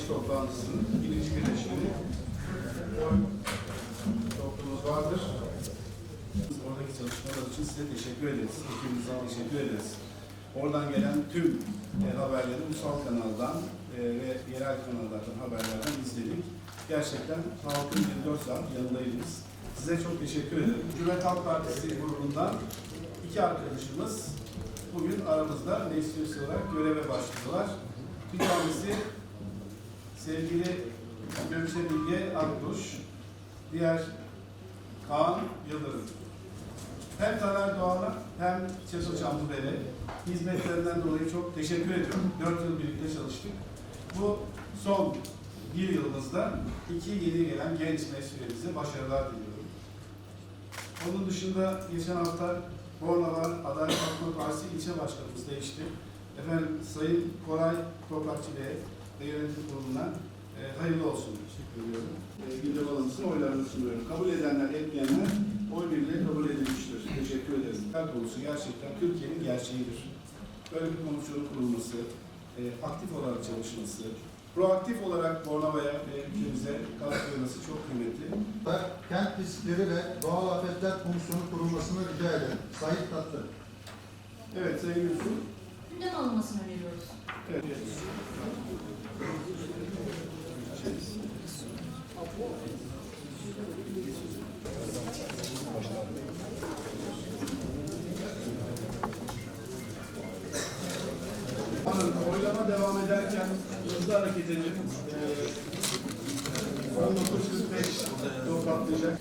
eş toplantısının birinci birleşimini toplumumuz vardır. Oradaki çalışmalar için size teşekkür ederiz. Ekibimize teşekkür ederiz. Oradan gelen tüm e, haberleri ulusal kanaldan e, ve yerel kanallardan haberlerden izledik. Gerçekten halkın 24 saat yanındaydınız. Size çok teşekkür ederim. Cumhuriyet Halk Partisi grubundan iki arkadaşımız bugün aramızda meclis olarak göreve başlıyorlar. Bir tanesi sevgili Gökçe Bilge Akduş, diğer Kaan Yıldırım. Hem Taner Doğan'a hem Çeto Çamlıbel'e hizmetlerinden dolayı çok teşekkür ediyorum. Dört yıl birlikte çalıştık. Bu son bir yılımızda iki yeni gelen genç mesuliyetimize başarılar diliyorum. Onun dışında geçen hafta Bornova Adalet Kalkınma Partisi ilçe başkanımız değişti. Efendim Sayın Koray Toprakçı Bey ve yönetim kuruluna e, hayırlı olsun teşekkür ediyorum. E, gündem alıntısını oylarını sunuyorum. Kabul edenler, etmeyenler oy birliğiyle kabul edilmiştir. Teşekkür ederiz. Her konusu gerçekten Türkiye'nin gerçeğidir. Böyle bir komisyonun kurulması, e, aktif olarak çalışması, proaktif olarak Bornova'ya ve ülkemize katkı vermesi çok kıymetli. Kent riskleri ve doğal afetler komisyonu kurulmasını rica ederim. Sayın Tatlı. Evet Sayın Yusuf. Gündem alınmasını öneriyoruz. Evet. Oylama devam ederken hızlı hareket edin. Ee, 19.45 toplatlayacak.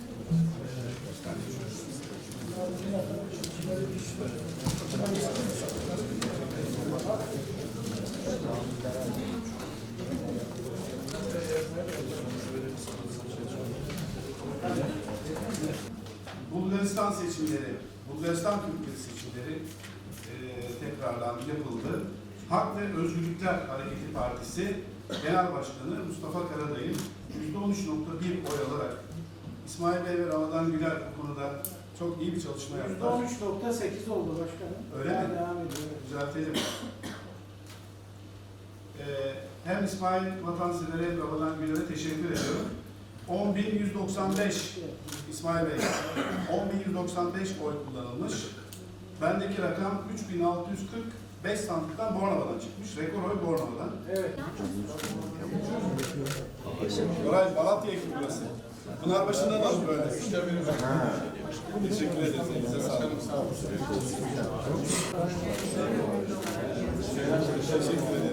Bulgaristan seçimleri, Bulgaristan Türkiye seçimleri e, tekrardan yapıldı. Hak ve Özgürlükler Hareketi Partisi Genel Başkanı Mustafa Karadayı %13.1 oy alarak İsmail Bey ve Ramazan Güler bu konuda çok iyi bir çalışma yaptılar. %13.8 oldu başkanım. Öyle Daha mi? Devam ediyor. Düzeltelim. Ee, hem İsmail Vatansever'e hem Ramazan Güler'e teşekkür ediyorum. 10.195 İsmail Bey, 10.195 oy kullanılmış. Bendeki rakam 3.645 sandıktan Bornova'dan çıkmış. Rekor oy Bornova'dan. Evet. Koray Malatya ekibi burası. Pınarbaşı'nda da böyle. Teşekkür ederiz. Elinize sağlık. Teşekkür ederim.